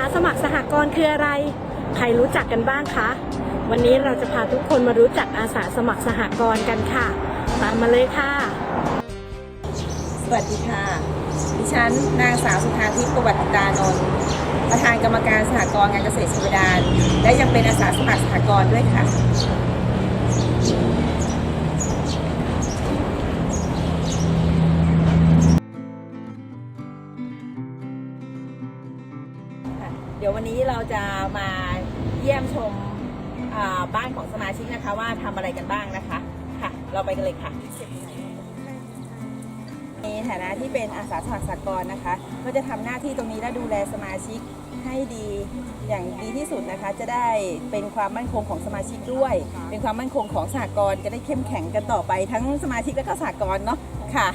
าสมัครสหกรณ์คืออะไร ใครรู้จักกันบ้างคะ วันนี้เราจะพาทุกคนมารู้จักอาสาสมัครสหกรณ์กันค่ะ ตามมาเลยค่ะ สวัสดีค่ะ ดิฉันนางสาวสุธาทิพย์ประวัติตานนท์ประธานกรรมการสหกรณ์งานเกษตรชลดานและยังเป็นอาสาสมัครสหกรณ์ด้วยค่ะ เดี๋ยววันนี้เราจะมาเยี่ยมชมบ้านของสมาชิกนะคะว่าทำอะไรกันบ้างนะคะค่ะ เราไปกันเลยค่ะในฐานะที่เป็นอาสาสมัครสากลนะคะ ก็จะทำหน้าที่ตรงนี้และดูแลสมาชิกให้ดีอย่างดีที่สุดนะคะ จะได้เป็นความมั่นคงของสมาชิกด้วย เป็นความมั่นคงของสากลจะได้เข้มแข็งกันต่อไปทั้งสมาชิกและก็สากลเนาะค่ะ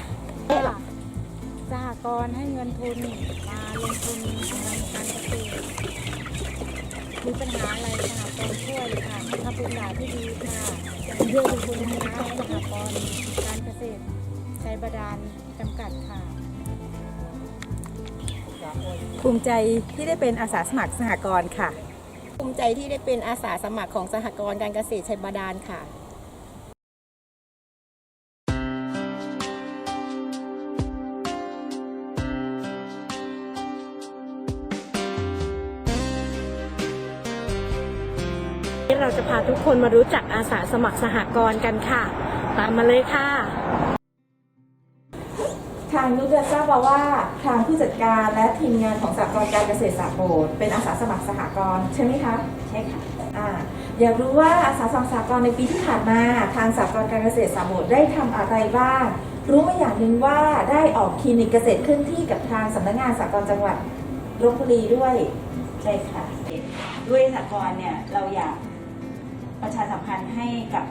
หกรณ์ให้เงินทุนมาลงทุนทำการเกษตรมีปัญหาอะไรสหกรณ์ช่วยเลยค่ะให้คำปรึกษาที่ดีค่ะเพื่อเป็นคุณนะสหกรณ์การเกษตรใจบาดาลจำกัดค่ะ ภูมิใจที่ได้เป็นอาสาสมัครสหกรณ์ค่ะ ภูมิใจที่ได้เป็นอาสาสมัครของสหกรณ์การเกษตรชัยบาดาลค่ะ วันนี้เราจะพาทุกคนมารู้จักอาสาสมัครสหกรณ์กันค่ะ ตามมาเลยค่ะ ทางนุชทราบมาว่าทางผู้จัดการและทีมงานของสหกรณ์การเกษตรสาโบดเป็นอาสาสมัครสหกรณ์ใช่ไหมคะใช่ค่ะอ่าอยากรู้ว่าอาสาสมัครสหกรณ์ในปีที่ผ่านมาทางสหกรณ์การเกษตรสาโบดได้ทำอะไรบ้าง รู้มาอย่างหนึ่งว่าได้ออกคลินิกเกษตรเคลื่อนที่กับทางสำนักงานสหกรณ์จังหวัดลบบุรีด้วยใช่ค่ะด้วยสหกรณ์เนี่ยเราอยาก ประชาสัมพันธ์ให้กับ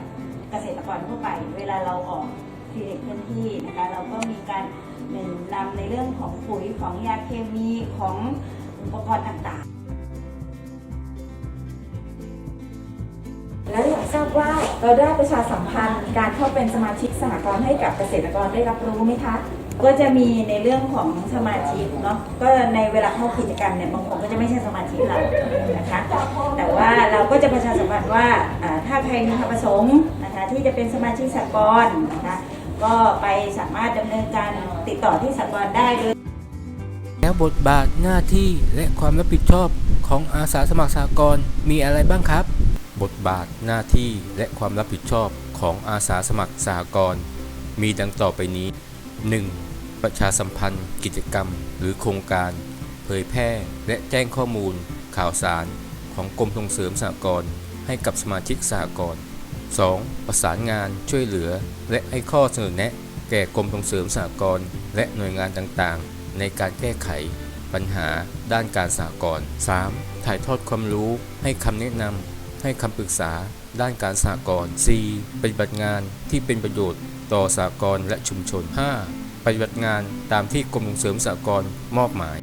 เกษตรกรทั่วไป เวลาเราออกคลินิกพื้นที่นะคะเราก็มีการเน้นนำในเรื่องของปุ๋ยของยาเคมีของอุปกรณ์ต่างๆ แล้วอยากทราบว่าเราได้ประชาสัมพันธ์การเข้าเป็นสมาชิกสหกรณ์ให้กับเกษตรกรได้รับรู้ไหมคะก็จะมีในเรื่องของสมาชิกเนาะก็ในเวลาเข้ากิจกรรมเนี่ยบางคนก็จะไม่ใช่สมาชิกเรานะคะ ชาสัมพันธ์ว่าถ้าใครมีความประสงค์นะคะที่จะเป็นสมาชิกสหกรณ์นะคะก็ไปสามารถดำเนินการติดต่อที่สหกรณ์ได้โดยแล้วบทบาทหน้าที่และความรับผิดชอบของอาสาสมัครสากลมีอะไรบ้างครับ บทบาทหน้าที่และความรับผิดชอบของอาสาสมัครสากลมีดังต่อไปนี้ 1. ประชาสัมพันธ์ กิจกรรม หรือโครงการ เผยแพร่และแจ้งข้อมูล ข่าวสาร ของกรมส่งเสริมสหกรณ์ให้กับสมาชิกสหกรณ์ 2. ประสานงานช่วยเหลือ และให้ข้อเสนอแนะแก่กรมส่งเสริมสหกรณ์และหน่วยงานต่างๆ ในการแก้ไข ปัญหาด้านการสหกรณ์ 3. ถ่ายทอดความรู้ให้คำแนะนำให้คำปรึกษาด้านการสหกรณ์ 4. ปฏิบัติงานที่เป็นประโยชน์ต่อสหกรณ์และชุมชน 5. ปฏิบัติงานตามที่กรมส่งเสริมสหกรณ์มอบหมาย